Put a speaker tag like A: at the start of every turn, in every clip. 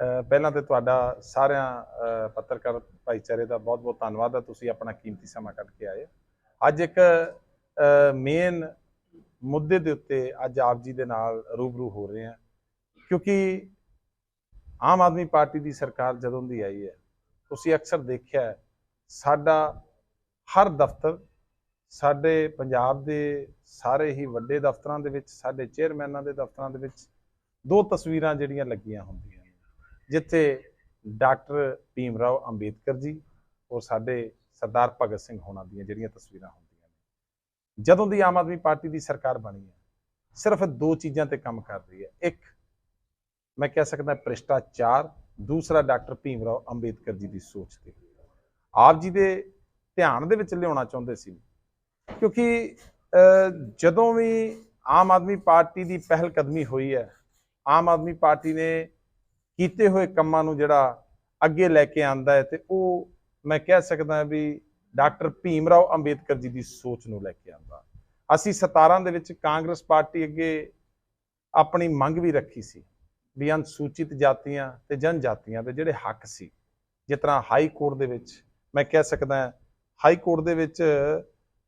A: ਪਹਿਲਾਂ ਤੇ ਤੁਹਾਡਾ ਸਾਰਿਆਂ ਪੱਤਰਕਾਰ ਭਾਈਚਾਰੇ ਦਾ ਬਹੁਤ-ਬਹੁਤ ਧੰਨਵਾਦ ਹੈ। ਤੁਸੀਂ ਆਪਣਾ ਕੀਮਤੀ ਸਮਾਂ ਕੱਢ ਕੇ ਆਏ ਅੱਜ ਇੱਕ ਮੇਨ ਮੁੱਦੇ ਦੇ ਉੱਤੇ ਅੱਜ ਆਪ ਜੀ ਦੇ ਨਾਲ ਰੂਬਰੂ ਹੋ ਰਹੇ ਹਾਂ। ਕਿਉਂਕਿ ਆਮ ਆਦਮੀ ਪਾਰਟੀ ਦੀ ਸਰਕਾਰ ਜਦੋਂ ਦੀ ਆਈ ਹੈ, ਤੁਸੀਂ ਅਕਸਰ ਦੇਖਿਆ ਸਾਡਾ ਹਰ ਦਫ਼ਤਰ, ਸਾਡੇ ਪੰਜਾਬ ਦੇ ਸਾਰੇ ਹੀ ਵੱਡੇ ਦਫ਼ਤਰਾਂ ਦੇ ਵਿੱਚ, ਸਾਡੇ ਚੇਅਰਮੈਨਾਂ ਦੇ ਦਫ਼ਤਰਾਂ ਦੇ ਵਿੱਚ ਦੋ ਤਸਵੀਰਾਂ ਜਿਹੜੀਆਂ ਲੱਗੀਆਂ ਹੁੰਦੀਆਂ। ਜਿੱਥੇ ਡਾਕਟਰ ਭੀਮ ਰਾਓ ਅੰਬੇਦਕਰ ਜੀ ਔਰ ਸਾਡੇ ਸਰਦਾਰ ਭਗਤ ਸਿੰਘ ਹੋਣਾ ਦੀਆਂ ਜਿਹੜੀਆਂ ਤਸਵੀਰਾਂ ਹੁੰਦੀਆਂ ਨੇ। ਜਦੋਂ ਦੀ ਆਮ ਆਦਮੀ ਪਾਰਟੀ ਦੀ ਸਰਕਾਰ ਬਣੀ ਹੈ, ਸਿਰਫ ਦੋ ਚੀਜ਼ਾਂ ਤੇ ਕੰਮ ਕਰ ਰਹੀ ਹੈ। ਇੱਕ, ਮੈਂ ਕਹਿ ਸਕਦਾ ਭ੍ਰਿਸ਼ਟਾਚਾਰ, ਦੂਸਰਾ ਡਾਕਟਰ ਭੀਮ ਰਾਓ ਅੰਬੇਦਕਰ ਜੀ ਦੀ ਸੋਚ ਤੇ। ਆਪ ਜੀ ਦੇ ਧਿਆਨ ਦੇ ਵਿੱਚ ਲਿਆਉਣਾ ਚਾਹੁੰਦੇ ਸੀ। ਕਿਉਂਕਿ ਜਦੋਂ ਵੀ ਆਮ ਆਦਮੀ ਪਾਰਟੀ ਦੀ ਪਹਿਲ ਕਦਮੀ ਹੋਈ ਹੈ, ਆਮ ਆਦਮੀ ਪਾਰਟੀ ਨੇ ਕੀਤੇ ਹੋਏ ਕੰਮਾਂ ਨੂੰ ਜਿਹੜਾ ਅੱਗੇ ਲੈ ਕੇ ਆਂਦਾ ਹੈ ਤੇ ਉਹ ਮੈਂ ਕਹਿ ਸਕਦਾ ਵੀ ਡਾਕਟਰ ਭੀਮ ਰਾਓ ਅੰਬੇਦਕਰ ਜੀ ਦੀ ਸੋਚ ਨੂੰ ਲੈ ਕੇ ਆਂਦਾ। ਅਸੀਂ 17 ਦੇ ਵਿੱਚ ਕਾਂਗਰਸ ਪਾਰਟੀ ਅੱਗੇ ਆਪਣੀ ਮੰਗ ਵੀ ਰੱਖੀ ਸੀ ਵੀ ਅਨੁਸੂਚਿਤ ਜਾਤੀਆਂ ਤੇ ਜਨਜਾਤੀਆਂ ਦੇ ਜਿਹੜੇ ਹੱਕ ਸੀ, ਜਿਸ ਤਰ੍ਹਾਂ ਹਾਈ ਕੋਰਟ ਦੇ ਵਿੱਚ ਮੈਂ ਕਹਿ ਸਕਦਾ ਹਾਈ ਕੋਰਟ ਦੇ ਵਿੱਚ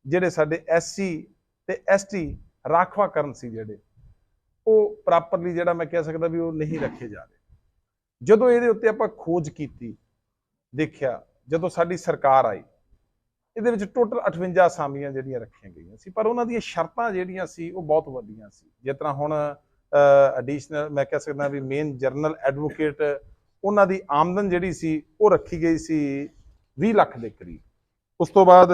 A: ਜਿਹੜੇ ਸਾਡੇ ਐਸਸੀ ਤੇ ਐਸਟੀ ਰਾਖਵਾਕਰਨ ਸੀ ਜਿਹੜੇ, ਉਹ ਪ੍ਰੋਪਰਲੀ ਜਿਹੜਾ ਮੈਂ ਕਹਿ ਸਕਦਾ ਵੀ ਉਹ ਨਹੀਂ ਰੱਖੇ ਜਾ ਰਹੇ। ਜਦੋਂ ਇਹਦੇ ਉੱਤੇ ਆਪਾਂ ਖੋਜ ਕੀਤੀ, ਦੇਖਿਆ, ਜਦੋਂ ਸਾਡੀ ਸਰਕਾਰ ਆਈ, ਇਹਦੇ ਵਿੱਚ ਟੋਟਲ 58 ਅਸਾਮੀਆਂ ਜਿਹੜੀਆਂ ਰੱਖੀਆਂ ਗਈਆਂ ਸੀ, ਪਰ ਉਹਨਾਂ ਦੀਆਂ ਸ਼ਰਤਾਂ ਜਿਹੜੀਆਂ ਸੀ, ਉਹ ਬਹੁਤ ਵੱਡੀਆਂ ਸੀ। ਜਿਸ ਤਰ੍ਹਾਂ ਹੁਣ ਐਡੀਸ਼ਨਲ ਮੈਂ ਕਹਿ ਸਕਦਾ ਵੀ ਮੇਨ ਜਰਨਲ ਐਡਵੋਕੇਟ ਉਹਨਾਂ ਦੀ ਆਮਦਨ ਜਿਹੜੀ ਸੀ, ਉਹ ਰੱਖੀ ਗਈ ਸੀ 20 ਲੱਖ ਦੇ ਕਰੀਬ। ਉਸ ਤੋਂ ਬਾਅਦ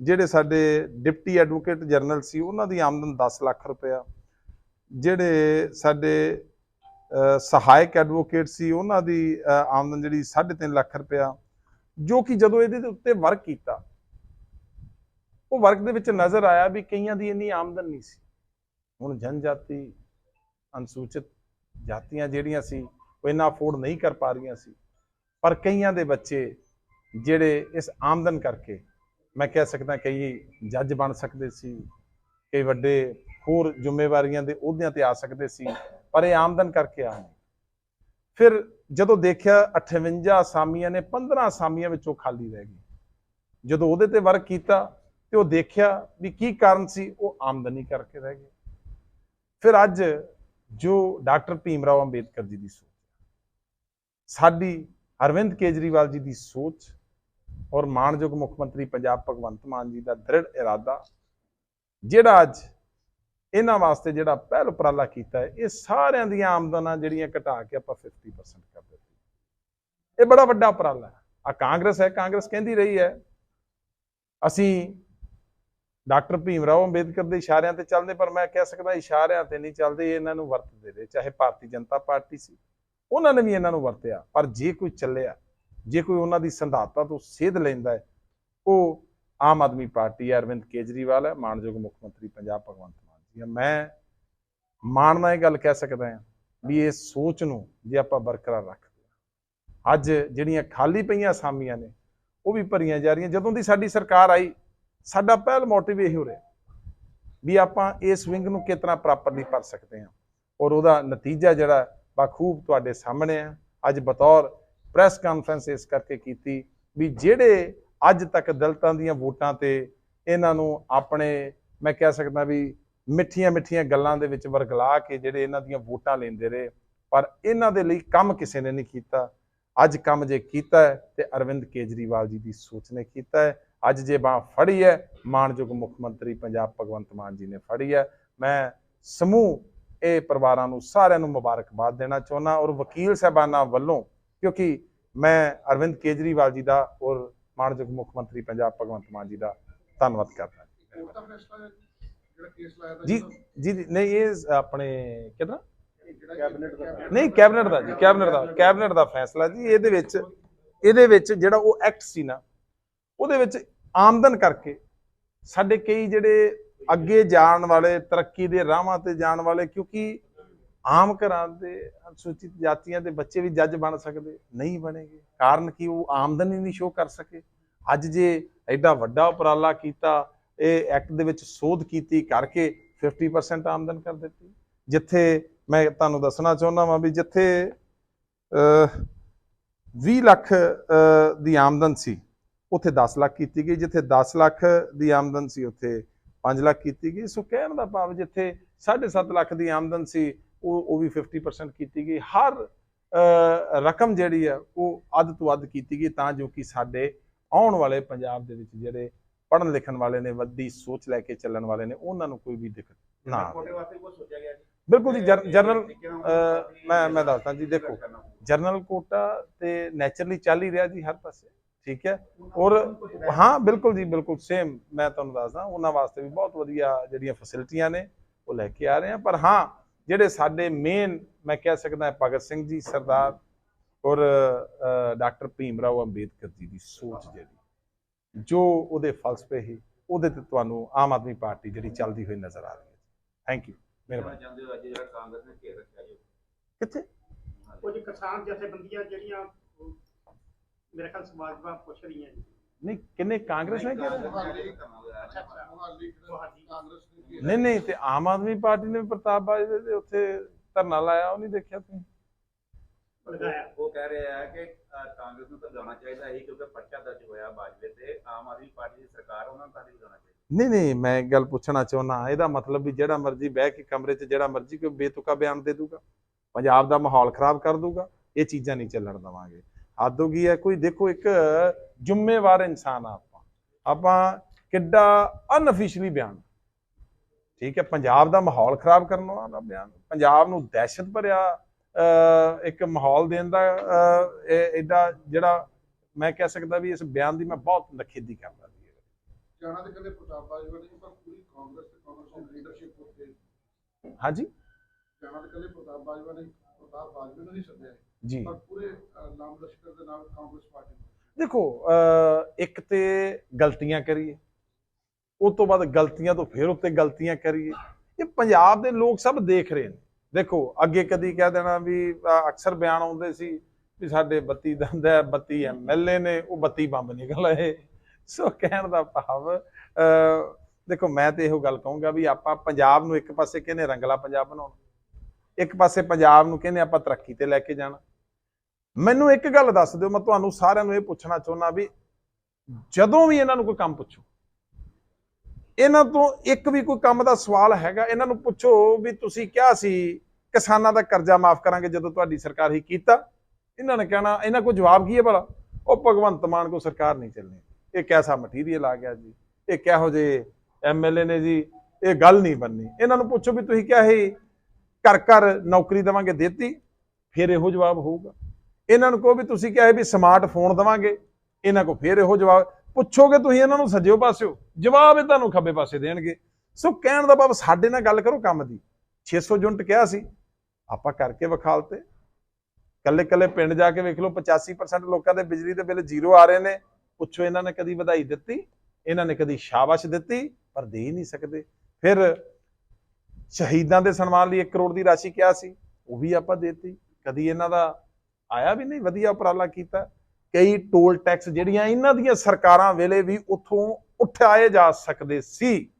A: ਜਿਹੜੇ ਸਾਡੇ ਡਿਪਟੀ ਐਡਵੋਕੇਟ ਜਨਰਲ ਸੀ, ਉਹਨਾਂ ਦੀ ਆਮਦਨ 10 ਲੱਖ ਰੁਪਇਆ, ਜਿਹੜੇ ਸਾਡੇ ਸਹਾਇਕ ਐਡਵੋਕੇਟ ਸੀ, ਉਹਨਾਂ ਦੀ ਆਮਦਨ ਜਿਹੜੀ 3.5 ਲੱਖ ਰੁਪਇਆ, ਜੋ ਕਿ ਜਦੋਂ ਇਹਦੇ ਦੇ ਉੱਤੇ ਵਰਕ ਕੀਤਾ, ਉਹ ਵਰਕ ਦੇ ਵਿੱਚ ਨਜ਼ਰ ਆਇਆ ਵੀ ਕਈਆਂ ਦੀ ਇੰਨੀ ਆਮਦਨ ਨਹੀਂ ਸੀ। ਹੁਣ ਜਨਜਾਤੀ, ਅਨੁਸੂਚਿਤ ਜਾਤੀਆਂ ਜਿਹੜੀਆਂ ਸੀ, ਉਹ ਇੰਨਾ ਅਫੋਰਡ ਨਹੀਂ ਕਰ ਪਾ ਰਹੀਆਂ ਸੀ। ਪਰ ਕਈਆਂ ਦੇ ਬੱਚੇ ਜਿਹੜੇ ਇਸ ਆਮਦਨ ਕਰਕੇ, ਮੈਂ ਕਹਿ ਸਕਦਾ ਕਈ ਜੱਜ ਬਣ ਸਕਦੇ ਸੀ, ਕਈ ਵੱਡੇ ਹੋਰ ਜ਼ਿੰਮੇਵਾਰੀਆਂ ਦੇ ਅਹੁਦਿਆਂ ਤੇ ਆ ਸਕਦੇ ਸੀ ਪਰ ਇਹ ਆਮਦਨ ਕਰਕੇ ਆ ਫਿਰ ਜਦੋਂ ਦੇਖਿਆ 58 ਅਸਾਮੀਆਂ ਨੇ 15 ਅਸਾਮੀਆਂ ਵਿੱਚੋਂ ਖਾਲੀ ਰਹਿ ਗਈ। ਜਦੋਂ ਉਹਦੇ ਤੇ ਵਰਕ ਕੀਤਾ ਤੇ ਉਹ ਦੇਖਿਆ ਵੀ ਕੀ ਕਾਰਨ ਸੀ, ਉਹ ਆਮਦਨੀ ਕਰਕੇ ਰਹਿ ਗਏ। ਫਿਰ ਅੱਜ ਜੋ ਡਾਕਟਰ ਭੀਮ ਰਾਓ ਅੰਬੇਦਕਰ ਜੀ ਦੀ ਸੋਚ ਸਾਡੀ ਅਰਵਿੰਦ ਕੇਜਰੀਵਾਲ ਜੀ ਦੀ ਸੋਚ ਔਰ ਮਾਣਯੋਗ ਮੁੱਖ ਮੰਤਰੀ ਪੰਜਾਬ ਭਗਵੰਤ ਮਾਨ ਜੀ ਦਾ ਦ੍ਰਿੜ ਇਰਾਦਾ, ਜਿਹੜਾ ਅੱਜ ਇਹਨਾਂ ਵਾਸਤੇ ਜਿਹੜਾ ਪਹਿਲ ਉਪਰਾਲਾ ਕੀਤਾ ਹੈ, ਇਹ ਸਾਰਿਆਂ ਦੀਆਂ ਆਮਦਨਾਂ ਜਿਹੜੀਆਂ ਘਟਾ ਕੇ ਆਪਾਂ 50% ਕਰ ਦਿੱਤੀ। ਇਹ ਬੜਾ ਵੱਡਾ ਉਪਰਾਲਾ ਹੈ। ਆ ਕਾਂਗਰਸ ਹੈ, ਕਾਂਗਰਸ ਕਹਿੰਦੀ ਰਹੀ ਹੈ, ਅਸੀਂ ਡਾਕਟਰ ਭੀਮ ਰਾਓ ਅੰਬੇਦਕਰ ਦੇ ਇਸ਼ਾਰਿਆਂ ਤੇ ਚੱਲਦੇ, ਪਰ ਮੈਂ ਕਹਿ ਸਕਦਾ ਇਸ਼ਾਰਿਆਂ ਤੇ ਨਹੀਂ ਚੱਲਦੇ ਇਹਨਾਂ ਨੂੰ ਵਰਤਦੇ ਰਹੇ, ਚਾਹੇ ਭਾਰਤੀ ਜਨਤਾ ਪਾਰਟੀ ਸੀ। ਉਹਨਾਂ ਨੇ ਵੀ ਇਹਨਾਂ ਨੂੰ ਵਰਤਿਆ, ਪਰ ਜੇ ਕੋਈ ਚੱਲਿਆ, ਜੇ ਕੋਈ ਉਹਨਾਂ ਦੀ ਸੰਧਾਤਾ ਤੋਂ ਸੇਧ ਲੈਂਦਾ ਹੈ, ਉਹ ਆਮ ਆਦਮੀ ਪਾਰਟੀ ਹੈ, ਅਰਵਿੰਦ ਕੇਜਰੀਵਾਲ ਹੈ ਮਾਨਯੋਗ ਮੁੱਖ ਮੰਤਰੀ ਪੰਜਾਬ ਭਗਵੰਤ ਜੀ ਮੈਂ ਮਾਣ ਨਾਲ ਇਹ ਗੱਲ ਕਹਿ ਸਕਦਾ ਹਾਂ ਵੀ ਇਹ ਸੋਚ ਨੂੰ ਜੇ ਆਪਾਂ ਬਰਕਰਾਰ ਰੱਖਦੇ ਅੱਜ ਜਿਹੜੀਆਂ ਖਾਲੀ ਪਈਆਂ ਅਸਾਮੀਆਂ ਨੇ, ਉਹ ਵੀ ਭਰੀਆਂ ਜਾ ਰਹੀਆਂ। ਜਦੋਂ ਦੀ ਸਾਡੀ ਸਰਕਾਰ ਆਈ, ਸਾਡਾ ਪਹਿਲ ਮੋਟਿਵ ਇਹ ਹੋ ਰਿਹਾ ਵੀ ਆਪਾਂ ਇਸ ਵਿੰਗ ਨੂੰ ਕਿਸ ਤਰ੍ਹਾਂ ਪ੍ਰੋਪਰਲੀ ਭਰ ਸਕਦੇ ਹਾਂ। ਔਰ ਉਹਦਾ ਨਤੀਜਾ ਜਿਹੜਾ ਬਖੂਬ ਤੁਹਾਡੇ ਸਾਹਮਣੇ ਆ। ਅੱਜ ਬਤੌਰ ਪ੍ਰੈਸ ਕਾਨਫਰੰਸ ਇਸ ਕਰਕੇ ਕੀਤੀ ਵੀ ਜਿਹੜੇ ਅੱਜ ਤੱਕ ਦਲਤਾਂ ਦੀਆਂ ਵੋਟਾਂ ਤੇ ਇਹਨਾਂ ਨੂੰ ਆਪਣੇ, ਮੈਂ ਕਹਿ ਸਕਦਾ ਵੀ ਮਿੱਠੀਆਂ ਮਿੱਠੀਆਂ ਗੱਲਾਂ ਦੇ ਵਿੱਚ ਵਰਗਲਾ ਕੇ ਜਿਹੜੇ ਇਹਨਾਂ ਦੀਆਂ ਵੋਟਾਂ ਲੈਂਦੇ ਰਹੇ, ਪਰ ਇਹਨਾਂ ਦੇ ਲਈ ਕੰਮ ਕਿਸੇ ਨੇ ਨਹੀਂ ਕੀਤਾ। ਅੱਜ ਕੰਮ ਜੇ ਕੀਤਾ ਹੈ ਤੇ ਅਰਵਿੰਦ ਕੇਜਰੀਵਾਲ ਜੀ ਦੀ ਸੋਚ ਨੇ ਕੀਤਾ ਹੈ। ਅੱਜ ਜੇ ਬਾਹ ਫੜੀ ਹੈ ਮਾਨਯੋਗ ਮੁੱਖ ਮੰਤਰੀ ਪੰਜਾਬ ਭਗਵੰਤ ਮਾਨ ਜੀ ਨੇ ਫੜੀ ਹੈ। ਮੈਂ ਸਮੂਹ ਇਹ ਪਰਿਵਾਰਾਂ ਨੂੰ ਸਾਰਿਆਂ ਨੂੰ ਮੁਬਾਰਕਬਾਦ ਦੇਣਾ ਚਾਹੁੰਦਾ ਔਰ ਵਕੀਲ ਸਾਹਿਬਾਨਾਂ ਵੱਲੋਂ, ਕਿਉਂਕਿ ਮੈਂ ਅਰਵਿੰਦ ਕੇਜਰੀਵਾਲ ਜੀ ਦਾ ਔਰ ਮਾਨਯੋਗ ਮੁੱਖ ਮੰਤਰੀ ਪੰਜਾਬ ਭਗਵੰਤ ਮਾਨ ਜੀ ਦਾ ਧੰਨਵਾਦ ਕਰਦਾ। ਜੀ ਜੀ ਨਹੀਂ ਇਹ ਆਪਣੇ ਕਿਹਦਾ?
B: ਕੈਬਨਿਟ ਦਾ।
A: ਨਹੀਂ ਕੈਬਨਿਟ ਦਾ ਜੀ ਕੈਬਨਿਟ ਦਾ ਕੈਬਨਿਟ ਦਾ ਫੈਸਲਾ ਜੀ ਇਹਦੇ ਵਿੱਚ ਇਹਦੇ ਵਿੱਚ ਜਿਹੜਾ ਉਹ ਐਕਟ ਸੀ ਨਾ ਉਹਦੇ ਵਿੱਚ ਆਮਦਨ ਕਰਕੇ ਸਾਡੇ ਕਈ ਜਿਹੜੇ ਅੱਗੇ ਜਾਣ ਵਾਲੇ ਤਰੱਕੀ ਦੇ ਰਾਹਾਂ ਤੇ ਜਾਣ ਵਾਲੇ ਕਿਉਂਕਿ ਆਮ ਘਰਾਂ ਦੇ ਅਨੁਸੂਚਿਤ ਜਾਤੀਆਂ ਦੇ ਬੱਚੇ ਵੀ ਜੱਜ ਬਣ ਸਕਦੇ ਨਹੀਂ ਬਣੇਗੇ। ਕਾਰਨ ਕਿ? ਉਹ ਆਮਦਨ ਹੀ ਨਹੀਂ ਸ਼ੋ ਕਰ ਸਕੇ। ਅੱਜ ਜੇ ਐਡਾ ਵੱਡਾ ਉਪਰਾਲਾ ਕੀਤਾ ਇਹ ਐਕਟ ਦੇ ਵਿੱਚ ਸੋਧ ਕੀਤੀ ਕਰਕੇ 50% ਆਮਦਨ ਕਰ ਦਿੱਤੀ। ਜਿੱਥੇ ਮੈਂ ਤੁਹਾਨੂੰ ਦੱਸਣਾ ਚਾਹੁੰਦਾ ਵਾਂ ਵੀ ਜਿੱਥੇ, ਅਹ 20 ਲੱਖ ਦੀ ਆਮਦਨ ਸੀ, ਉੱਥੇ 10 ਲੱਖ ਕੀਤੀ ਗਈ। ਜਿੱਥੇ 10 ਲੱਖ ਦੀ ਆਮਦਨ ਸੀ, ਉੱਥੇ 5 ਲੱਖ ਕੀਤੀ ਗਈ। ਸੋ ਕਹਿਣ ਦਾ ਭਾਵ ਜਿੱਥੇ 7.5 ਲੱਖ ਦੀ ਆਮਦਨ ਸੀ, ਉਹ ਉਹ ਵੀ 50% ਕੀਤੀ ਗਈ। ਹਰ ਰਕਮ ਜਿਹੜੀ ਆ, ਉਹ ਅੱਧ ਤੋਂ ਅੱਧ ਕੀਤੀ ਗਈ ਤਾਂ ਜੋ ਕਿ ਸਾਡੇ ਆਉਣ ਵਾਲੇ ਪੰਜਾਬ ਦੇ ਵਿੱਚ ਜਿਹੜੇ ਪੜ੍ਹਨ ਲਿਖਣ ਵਾਲੇ ਨੇ ਵੱਡੀ ਸੋਚ ਲੈ ਕੇ ਚੱਲਣ ਵਾਲੇ ਨੇ ਉਹਨਾਂ ਨੂੰ ਕੋਈ ਵੀ ਦਿੱਕਤ ਨਾ ਆਵੇ।
C: ਕੋਟੇ ਵਾਸਤੇ ਕੁਝ ਸੋਚਿਆ ਗਿਆ ਜੀ?
A: ਬਿਲਕੁਲ ਜੀ ਜਰ- ਜਰਨਲ ਅਹ, ਮੈਂ ਮੈਂ ਦੱਸਦਾ ਜੀ ਦੇਖੋ ਜਰਨਲ ਕੋਟਾ ਤੇ ਨੇਚਰਲੀ ਚੱਲ ਹੀ ਰਿਹਾ ਜੀ ਹਰ ਪਾਸੇ ਠੀਕ ਹੈ? ਔਰ ਹਾਂ ਬਿਲਕੁਲ ਜੀ ਬਿਲਕੁਲ ਸੇਮ ਮੈਂ ਤੁਹਾਨੂੰ ਦੱਸਦਾ ਉਹਨਾਂ ਵਾਸਤੇ ਵੀ ਬਹੁਤ ਵਧੀਆ ਜਿਹੜੀਆਂ ਫੈਸਿਲਿਟੀਆਂ ਨੇ ਉਹ ਲੈ ਕੇ ਆ ਰਹੇ ਆ ਪਰ ਹਾਂ ਜਿਹੜੇ ਸਾਡੇ ਮੇਨ ਮੈਂ ਕਹਿ ਸਕਦਾ ਭਗਤ ਸਿੰਘ ਜੀ ਸਰਦਾਰ ਔਰ ਡਾਕਟਰ ਭੀਮ ਰਾਓ ਅੰਬੇਦਕਰ ਜੀ ਦੀ ਸੋਚ ਜਿਹੜੀ ਜੋ ਉਹਦੇ ਫਲਸਫੇ ਹੀ ਉਹਦੇ ਤੇ ਤੁਹਾਨੂੰ ਆਮ ਆਦਮੀ ਪਾਰਟੀ ਜਿਹੜੀ ਚੱਲਦੀ ਹੋਈ ਨਜ਼ਰ ਆ ਰਹੀ ਹੈ। ਥੈਂਕ ਯੂ ਮਿਹਰਬਾਨੀ।
C: ਚਾਹੁੰਦੇ ਹੋ ਅੱਜ ਜਿਹੜਾ ਕਾਂਗਰਸ ਨੇ ਘੇਰ ਰੱਖਿਆ ਜੀ।
A: ਕਿੱਥੇ?
D: ਕੁਝ ਕਿਸਾਨ ਜਥੇਬੰਦੀਆਂ ਜਿਹੜੀਆਂ ਮੇਰੇ ਖਿਆਲ ਸਮਾਜਵਾ ਪੁੱਛ ਰਹੀਆਂ ਜੀ।
A: ਨਹੀਂ ਕਿੰਨੇ ਕਾਂਗਰਸ ਨੇ ਕਿਹਾ ਨਹੀਂ ਨਹੀਂ ਤੇ ਆਮ ਆਦਮੀ ਪਾਰਟੀ ਨੇ ਪ੍ਰਤਾਪ ਬਾਜਵੇ ਦੇ ਉੱਥੇ ਧਰਨਾ ਲਾਇਆ ਉਹ ਨਹੀਂ ਦੇਖਿਆ ਤੁਸੀਂ?
D: ਲਗਾਇਆ।
C: ਉਹ ਕਹਿ ਰਹੇ ਕਿ ਕਾਂਗਰਸ ਨੂੰ ਤਾਂ ਜਾਣਾ ਚਾਹੀਦਾ ਸੀ ਕਿਉਂਕਿ ਪਰਚਾ ਦਰਜ ਹੋਇਆ ਬਾਜਵੇ ਤੇ, ਆਮ ਆਦਮੀ ਪਾਰਟੀ ਦੀ ਸਰਕਾਰ ਉਹਨਾਂ ਨੂੰ ਤਾਂ ਨਹੀਂ ਜਾਣਾ ਚਾਹੀਦਾ।
A: ਨਹੀਂ ਨਹੀਂ, ਮੈਂ ਗੱਲ ਪੁੱਛਣਾ ਚਾਹੁੰਦਾ ਇਹਦਾ ਮਤਲਬ ਵੀ ਜਿਹੜਾ ਮਰਜ਼ੀ ਬਹਿ ਕੇ ਕਮਰੇ 'ਚ ਜਿਹੜਾ ਮਰਜ਼ੀ ਕੋਈ ਬੇਤੁਕਾ ਬਿਆਨ ਦੇ ਦੂਗਾ, ਪੰਜਾਬ ਦਾ ਮਾਹੌਲ ਖਰਾਬ ਕਰ ਦੂਗਾ, ਇਹ ਚੀਜ਼ਾਂ ਨਹੀਂ ਚੱਲਣ ਦਵਾਂਗੇ। ਹੱਦ ਹੋ ਗਈ ਹੈ, ਕੋਈ ਦੇਖੋ ਇੱਕ ਜ਼ਿੰਮੇਵਾਰ ਇਨਸਾਨ ਆ ਆਪਾਂ। ਆਪਾਂ ਕਿੱਡਾ ਅਨਅਫੀਸ਼ੀਅਲੀ ਬਿਆਨ। ਠੀਕ ਹੈ, ਪੰਜਾਬ ਦਾ ਮਾਹੌਲ ਖਰਾਬ ਕਰਨ ਵਾਲਾ ਬਿਆਨ, ਪੰਜਾਬ ਨੂੰ ਦਹਿਸ਼ਤ ਭਰਿਆ ਇੱਕ ਮਾਹੌਲ ਦੇਣ ਦਾ ਅਹ, ਇਹ ਐਡਾ ਜਿਹੜਾ ਮੈਂ ਕਹਿ ਸਕਦਾ ਵੀ ਇਸ ਬਿਆਨ ਦੀ ਮੈਂ ਬਹੁਤ ਨਖੇਦੀ ਕਰਦਾ ਜੀ
B: ਜਾਣਾ ਤੇ ਕਹਿੰਦੇ ਪ੍ਰਤਾਪ ਬਾਜਵਾ ਨੇ ਪਰ ਪੂਰੀ ਕਾਂਗਰਸ ਤੇ ਕਾਂਗਰਸ ਦੀ ਲੀਡਰਸ਼ਿਪ ਉੱਤੇ
A: ਹਾਂਜੀ
B: ਜਾਣਾ ਤੇ ਕਹਿੰਦੇ ਪ੍ਰਤਾਪ ਬਾਜਵਾ ਨੇ ਪ੍ਰਤਾਪ ਬਾਜਵਾ ਨੂੰ ਨਹੀਂ ਸੱਦਿਆ।
A: ਜੀ।
B: ਪਰ ਪੂਰੇ ਅਹ, ਨਾਮ ਲਸ਼ਕਰ ਦੇ ਨਾਲ ਕਾਂਗਰਸ ਪਾਰਟੀ ਨੂੰ
A: ਦੇਖੋ ਇੱਕ ਤੇ ਗਲਤੀਆਂ ਕਰੀਏ ਉਸ ਤੋਂ ਬਾਅਦ ਗਲਤੀਆਂ ਤੋਂ ਫਿਰ ਉੱਤੇ ਗਲਤੀਆਂ ਕਰੀਏ। ਇਹ ਪੰਜਾਬ ਦੇ ਲੋਕ ਸਭ ਦੇਖ ਰਹੇ ਨੇ। ਦੇਖੋ, ਅੱਗੇ ਕਦੀ ਕਹਿ ਦੇਣਾ ਵੀ ਅਕਸਰ ਬਿਆਨ ਆਉਂਦੇ ਸੀ ਵੀ ਸਾਡੇ ਬੱਤੀ ਦੰਦ ਹੈ, ਬੱਤੀ ਐਮਐਲਏ ਨੇ, ਉਹ ਬੱਤੀ ਬੰਬ ਨਿਕਲ ਆਏ। ਸੋ ਕਹਿਣ ਦਾ ਭਾਵ, ਅਹ, ਦੇਖੋ, ਮੈਂ ਤੇ ਇਹੋ ਗੱਲ ਕਹੂੰਗਾ ਵੀ ਆਪਾਂ ਪੰਜਾਬ ਨੂੰ ਇੱਕ ਪਾਸੇ ਕਹਿੰਦੇ ਰੰਗਲਾ ਪੰਜਾਬ ਬਣਾਉਣਾ, ਇੱਕ ਪਾਸੇ ਪੰਜਾਬ ਨੂੰ ਕਹਿੰਦੇ ਆਪਾਂ ਤਰੱਕੀ ਤੇ ਲੈ ਕੇ ਜਾਣਾ। ਮੈਨੂੰ ਇੱਕ ਗੱਲ ਦੱਸ ਦਿਓ, ਮੈਂ ਤੁਹਾਨੂੰ ਸਾਰਿਆਂ ਨੂੰ ਇਹ ਪੁੱਛਣਾ ਚਾਹੁੰਦਾ ਵੀ ਜਦੋਂ ਵੀ ਇਹਨਾਂ ਨੂੰ ਕੋਈ ਕੰਮ ਪੁੱਛੋ, ਇਹਨਾਂ ਤੋਂ ਇੱਕ ਵੀ ਕੋਈ ਕੰਮ ਦਾ ਸਵਾਲ ਹੈਗਾ, ਇਹਨਾਂ ਨੂੰ ਪੁੱਛੋ ਵੀ ਤੁਸੀਂ ਕਿਹਾ ਸੀ ਕਿਸਾਨਾਂ ਦਾ ਕਰਜ਼ਾ ਮਾਫ ਕਰਾਂਗੇ ਜਦੋਂ ਤੁਹਾਡੀ ਸਰਕਾਰ ਹੀ ਕੀਤਾ। ਇਹਨਾਂ ਨੇ ਕਹਿਣਾ, ਇਹਨਾਂ ਕੋਲ ਜਵਾਬ ਕੀ ਹੈ ਭਲਾ? ਉਹ ਭਗਵੰਤ ਮਾਨ ਕੋ ਸਰਕਾਰ ਨਹੀਂ ਚੱਲਣੀ। ਇਹ ਕੈਸਾ ਮਟੀਰੀਅਲ ਆ ਗਿਆ ਜੀ? ਇਹ ਕਿਹੋ ਜਿਹੇ ਐਮਐਲਏ ਨੇ ਜੀ? ਇਹ ਗੱਲ ਨਹੀਂ ਬੰਨੀ ਇਹਨਾਂ ਨੂੰ ਪੁੱਛੋ ਵੀ ਤੁਸੀਂ ਕਿਹਾ ਸੀ, ਘਰ ਘਰ ਨੌਕਰੀ ਦੇਵਾਂਗੇ ਦਿੱਤੀ, ਫਿਰ ਇਹੋ ਜਵਾਬ ਹੋਊਗਾ। ਇਹਨਾਂ ਨੂੰ ਕਹੋ ਵੀ ਤੁਸੀਂ ਕਿਹਾ ਵੀ ਸਮਾਰਟਫੋਨ ਦਵਾਂਗੇ, ਇਹਨਾਂ ਕੋ ਫਿਰ ਇਹੋ ਜਵਾਬ। ਪੁੱਛੋਗੇ ਤੁਸੀਂ ਇਹਨਾਂ ਨੂੰ ਸੱਜਿਓ ਪਾਸਿਓ, ਜਵਾਬ ਇਹ ਤੁਹਾਨੂੰ ਖੱਬੇ ਪਾਸੇ ਦੇਣਗੇ। ਸੋ ਕਹਿਣ ਦਾ ਭਾਵ ਸਾਡੇ ਨਾਲ ਗੱਲ ਕਰੋ ਕੰਮ ਦੀ। 600 ਯੂਨਿਟ ਕਿਹਾ ਸੀ ਆਪਾਂ ਕਰਕੇ ਵਿਖਾਲਤੇ ਕੱਲੇ ਕੱਲੇ ਪਿੰਡ ਜਾ ਕੇ ਵੇਖ ਲਓ 85% ਲੋਕਾਂ ਦੇ ਬਿਜਲੀ ਦੇ ਬਿੱਲ ਜ਼ੀਰੋ ਆ ਰਹੇ ਨੇ। ਪੁੱਛੋ ਇਹਨਾਂ ਨੇ ਕਦੀ ਵਧਾਈ ਦਿੱਤੀ, ਇਹਨਾਂ ਨੇ ਕਦੀ ਸ਼ਾਬਾਸ਼ ਦਿੱਤੀ, ਪਰ ਦੇ ਹੀ ਨਹੀਂ ਸਕਦੇ। ਫਿਰ ਸ਼ਹੀਦਾਂ ਦੇ ਸਨਮਾਨ ਲਈ 1 ਕਰੋੜ ਦੀ ਰਾਸ਼ੀ ਕਿਹਾ ਸੀ, ਉਹ ਵੀ ਆਪਾਂ ਦੇਤੀ। ਕਦੀ ਇਹਨਾਂ ਦਾ ਆਇਆ ਵੀ ਨਹੀਂ, ਵਧੀਆ ਉਪਰਾਲਾ ਕੀਤਾ। ਕਈ ਟੋਲ ਟੈਕਸ ਜਿਹੜੀਆਂ ਇਹਨਾਂ ਦੀਆਂ ਸਰਕਾਰਾਂ ਵੇਲੇ ਵੀ ਉੱਥੋਂ ਉਠਾਏ ਜਾ ਸਕਦੇ ਸੀ,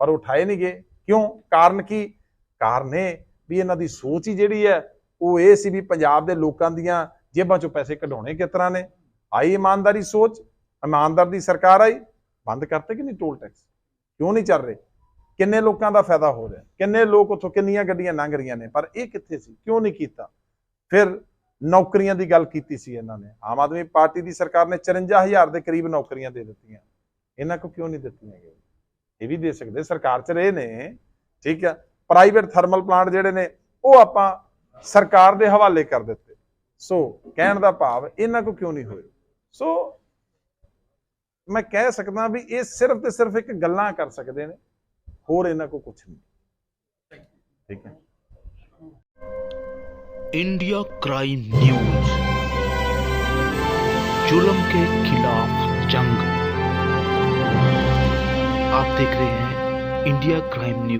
A: ਪਰ ਉਠਾਏ ਨਹੀਂ ਗਏ। ਕਿਉਂ? ਕਾਰਨ ਕੀ? ਕਾਰਨ ਇਹ ਵੀ ਇਹਨਾਂ ਦੀ ਸੋਚ ਹੀ ਜਿਹੜੀ ਹੈ, ਉਹ ਇਹ ਸੀ ਵੀ ਪੰਜਾਬ ਦੇ ਲੋਕਾਂ ਦੀਆਂ ਜੇਬਾਂ ਚੋਂ ਪੈਸੇ ਕਢਾਉਣੇ ਕਿਸ ਤਰ੍ਹਾਂ ਨੇ। ਆਈ ਇਮਾਨਦਾਰੀ ਸੋਚ, ਇਮਾਨਦਾਰ ਦੀ ਸਰਕਾਰ ਆਈ, ਬੰਦ ਕਰਤੇ ਕਿ ਨਹੀਂ ਟੋਲ ਟੈਕਸ ਕਿਉਂ ਨਹੀਂ ਚੱਲ ਰਹੇ? ਕਿੰਨੇ ਲੋਕਾਂ ਦਾ ਫਾਇਦਾ ਹੋ ਰਿਹਾ? ਕਿੰਨੇ ਲੋਕ ਉੱਥੋਂ ਕਿੰਨੀਆਂ ਗੱਡੀਆਂ ਲੰਘ ਰਹੀਆਂ ਨੇ? ਪਰ ਇਹ ਕਿੱਥੇ ਸੀ? ਕਿਉਂ ਨਹੀਂ ਕੀਤਾ? ਫਿਰ ਨੌਕਰੀਆਂ ਦੀ ਗੱਲ ਕੀਤੀ ਸੀ ਇਹਨਾਂ ਨੇ। ਆਮ ਆਦਮੀ ਪਾਰਟੀ ਦੀ ਸਰਕਾਰ ਨੇ 54000 ਦੇ ਕਰੀਬ ਨੌਕਰੀਆਂ ਦੇ ਦਿੱਤੀਆਂ। ਇਹਨਾਂ ਕੋ ਕਿਉਂ ਨਹੀਂ ਦਿੱਤੀਆਂ ਗਈਆਂ? ਇਹ ਵੀ ਦੇ ਸਕਦੇ, ਸਰਕਾਰ ਚ ਰਹੇ ਨੇ। ਠੀਕ ਹੈ ਪ੍ਰਾਈਵੇਟ ਥਰਮਲ ਪਲਾਂਟ ਜਿਹੜੇ ਨੇ ਉਹ ਆਪਾਂ ਸਰਕਾਰ ਦੇ ਹਵਾਲੇ ਕਰ ਦਿੱਤੇ ਸੋ ਕਹਿਣ ਦਾ ਭਾਵ ਇਹਨਾਂ ਕੋ ਕਿਉਂ ਨਹੀਂ ਹੋਏ ਸੋ ਮੈਂ ਕਹਿ ਸਕਦਾ ਵੀ ਇਹ ਸਿਰਫ ਤੇ ਸਿਰਫ ਇੱਕ ਗੱਲਾਂ ਕਰ ਸਕਦੇ ਨੇ ਹੋਰ ਇਹਨਾਂ ਕੋ ਕੁਝ ਨਹੀਂ ਠੀਕ ਹੈ
E: इंडिया क्राइम न्यूज जुल्म के खिलाफ जंग आप देख रहे हैं इंडिया क्राइम न्यूज